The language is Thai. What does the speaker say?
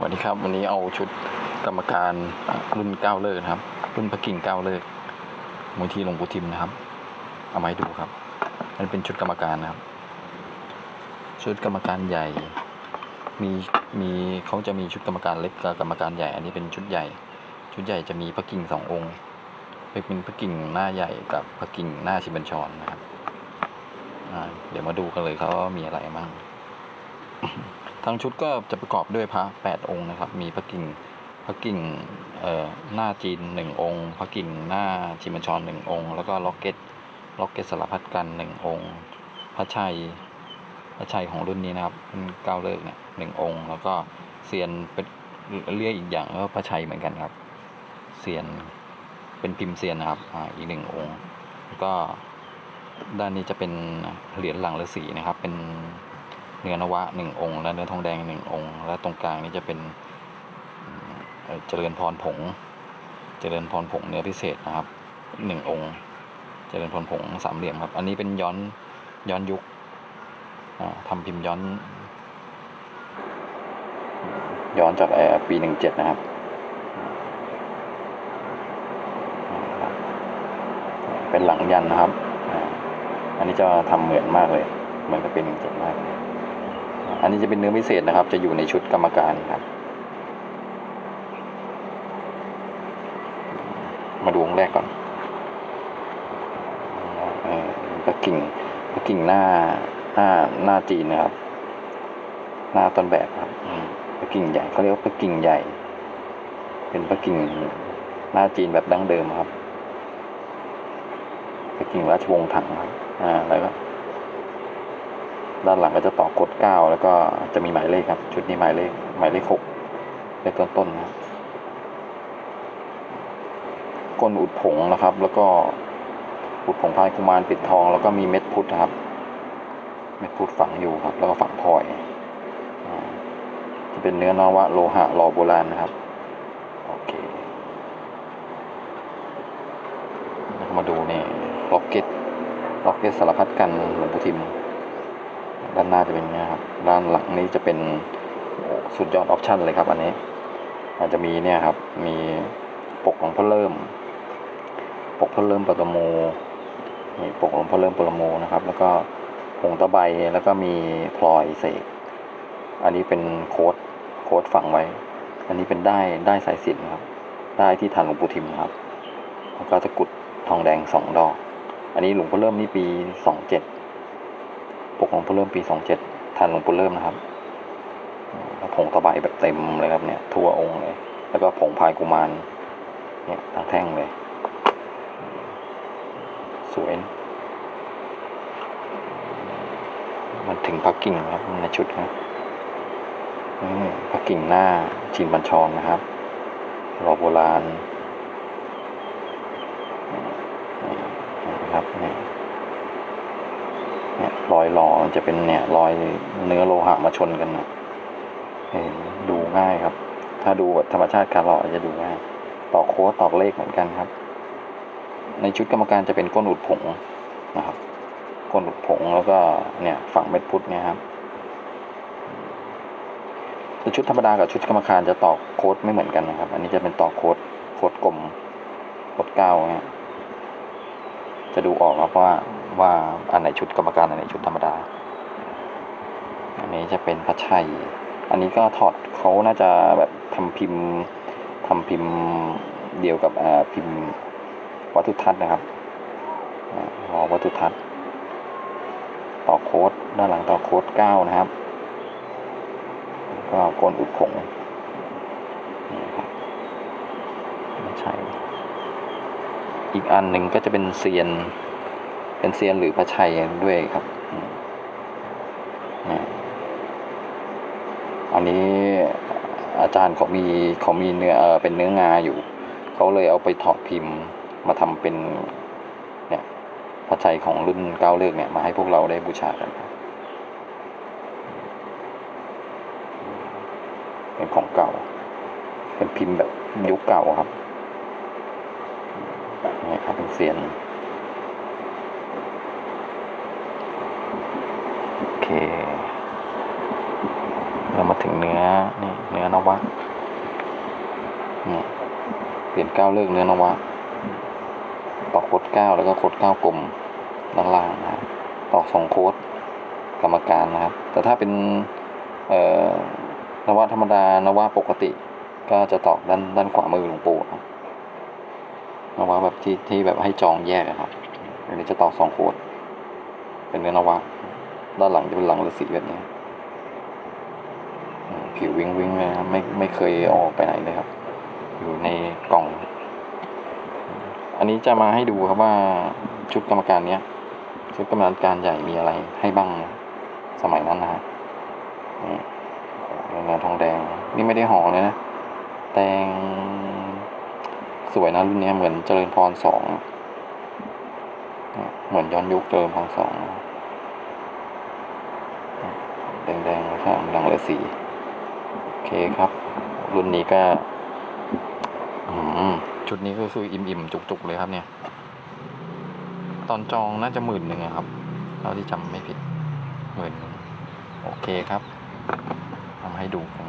สวัสดีครับ วันนี้เอาชุดกรรมการรุ่นเก้าเลิกครับ รุ่นพระกิ่งเก้าเลิกมูลที่หลวงปู่ทิมนะครับ เอามาให้ดูครับอันนเป็นชุดกรรมการนะครับ ชุดกรรมการใหญ่ มีมีเขาจะมีชุดกรรมการเล็กกับกรรมการใหญ่ อันนี้เป็นชุดใหญ่ ชุดใหญ่จะมีพระกิ่งสององค์เป็นพระกิ่งหน้าใหญ่กับพระกิ่งหน้าชิบัญชรนะครับเดี๋ยวมาดูกันเลยครับว่ามีอะไรบ้าง ทั้งชุดก็จะประกอบด้วยพระแปดองค์นะครับ มีพระกิ่งพระกิ่งเอ่อหน้าจีนหนึ่งองค์ พระกิ่งหน้าชิมัญชรหนึ่งองค์ แล้วก็ล็อกเก็ตล็อกเก็ตสลับพัดกันหนึ่งองค์ พระชัยพระชัยของรุ่นนี้นะครับรุ่นเก้าเลิกเนี่ยหนึ่งองค์ แล้วก็เซียนเป็นเรียกอีกอย่างก็พระชัยเหมือนกันครับเซียนเป็นพิมพ์เซียนนะครับอ่าอีกหนึ่งองค์ แล้วก็ด้านนี้จะเป็นเหรียญหลังฤาษีนะครับเป็น เนื้อนวะหนึ่งองค์ และเนื้อทองแดงหนึ่งองค์ และตรงกลางนี่จะเป็นเจริญพรผง เจริญพรผงเนื้อพิเศษนะครับหนึ่งองค์ เจริญพรผงสามเหลี่ยมครับ อันนี้เป็นย้อนย้อนยุคอ่าทำพิมพ์ย้อน ย้อนจากเอ่อปีหนึ่งเจ็ดนะครับเป็นหลังยันนะครับ อันนี้จะทำเหมือนมากเลย เหมือนกับเป็นหนึ่งเจ็ดมากเลย อันนี้จะเป็นเนื้อพิเศษนะครับ จะอยู่ในชุดกรรมการครับ มาดูองแรกก่อนเออพระกิ่งพระกิ่งหน้าหน้าหน้าจีนนะครับ หน้าต้นแบบครับอืมพระกิ่งใหญ่เขาเรียกว่าพระกิ่งใหญ่ เป็นพระกิ่งหน้าจีนแบบดั้งเดิมครับพระกิ่งราชวงศ์ถังครับ อ่าแล้วก็ ด้านหลังก็จะต่อกดเก้าแล้วก็จะมีหมายเลขครับ ชุดนี้หมายเลขหมายเลขหกเลขต้นๆนะก้นอุดผงนะครับ แล้วก็อุดผงพายกุมารปิดทอง แล้วก็มีเม็ดพุทธครับ เม็ดพุทธฝังอยู่ครับ แล้วก็ฝังพลอยจะเป็นเนื้อนวะโลหะหล่อโบราณนะครับโอเคมาดูนี่ล็อกเก็ตล็อกเก็ตสารพัดกันหลวงปู่ทิม ด้านหน้าจะเป็นอย่างนี้ครับ ด้านหลังนี้จะเป็นสุดยอดออปชั่นเลยครับ อันนี้ อาจจะมีเนี่ยครับ มีปกของพ่อเริ่ม ปกพ่อเริ่มปตโมนี่ปกของพ่อเริ่มปตโมนะครับ แล้วก็ผงตะไบแล้วก็มีพลอยเสก อันนี้เป็นโค้ดโค้ดฝังไว้ อันนี้เป็นได้ได้สายสินครับ ได้ที่ทันหลวงปู่ทิมครับ แล้วก็ตะกรุดทองแดงสองดอก อันนี้หลวงพ่อเริ่มนี่ปีสองเจ็ด ปกหลวงพ่เริ่มปีสองเจ็ดทันหลวงพ่เริ่มนะครับแล้วผงตะไบแบบเต็มเลยครับเนี่ยทั่วองค์เลย แล้วก็ผงพายกุมารเนี่ยทั้งแท่งเลย สวย มันถึงพักกิ่งครับในชุดครับพักกิ่งหน้าจีนบัญชรนะครับหล่อโบราณนี่นะครับเนี่ย เนี่ย รอยหล่อจะเป็นเนี่ยรอยเนื้อโลหะมาชนกันนะเห็นดูง่ายครับ ถ้าดูธรรมชาติการหล่อจะดูง่ายตอกโค้ดตอกเลขเหมือนกันครับ ในชุดกรรมการจะเป็นก้นอุดผงนะครับก้นอุดผงแล้วก็เนี่ยฝั่งเม็ดพุทธเนี่ยครับแต่ชุดธรรมดากับชุดกรรมการจะตอกโค้ดไม่เหมือนกันนะครับ อันนี้จะเป็นตอกโค้ดโค้ดกลมโค้ดเก้าเนี่ย จะดูออกครับว่าว่าอันไหนชุดกรรมการอันไหนชุดธรรมดา อันนี้จะเป็นพระชัย อันนี้ก็ถอดเขาน่าจะแบบทำพิมพ์ทำพิมพ์เดียวกับอ่พิมพ์วัตถุทัศน์นะครับอ่าหอวัตถุทัศน์ต่อโค้ดด้านหลังต่อโค้ดเก้านะครับแล้วก็โกนอุดผงไม่ใช่ อีกอันหนึ่งก็จะเป็นเซียน เป็นเซียนหรือพระชัยด้วยครับนี่อันนี้อาจารย์เขามีเขามีเนื้อเป็นเนื้องาอยู่ เขาเลยเอาไปถอดพิมพ์มาทำเป็นเนี่ยพระชัยของรุ่นเก้าเลิกเนี่ยมาให้พวกเราได้บูชากันเป็นของเก่า เป็นพิมพ์แบบยุคเก่าครับ ครับเป็นเซียนโอเค เรามาถึงเนื้อนี่เนื้อนวะเนี่ยเปลี่ยนเก้าเลิกเนื้อนวะตอกโคดเก้าแล้วก็โคดเก้ากลมด้านล่างนะครับตอกสองโคดกรรมการนะครับ แต่ถ้าเป็นเอ่อนวะธรรมดานวะปกติ ก็จะตอกด้านด้านขวามือหลวงปู่ครับ นวะแบบที่ที่แบบให้จองแยกอะครับ อันนี้จะต่อสองโค้ดเป็นเนื้อนวะ ด้านหลังจะเป็นหลังฤาษีแบบนี้ ผิววิงวิงเลยครับไม่ไม่เคยออกไปไหนเลยครับ อยู่ในกล่อง อันนี้จะมาให้ดูครับว่าชุดกรรมการเนี้ยชุดกรรมการใหญ่มีอะไรให้บ้างสมัยนั้นนะฮะนี่เนื้อทองแดง นี่ไม่ได้ห่อเลยนะแดง วยนะรุ่นนี้เหมือนเจริญพรสองเหมือนย้อนยุคเจริญพรสองแดงๆนะครับหลังละสีโอเคครับ รุ่นนี้ก็ชุดนี้ก็คืออิ่มๆจุกๆเลยครับเนี่ย ตอนจองน่าจะหมื่นหนึ่งครับเท่าที่จำไม่ผิดหมื่นโอเคครับทำให้ดูกัน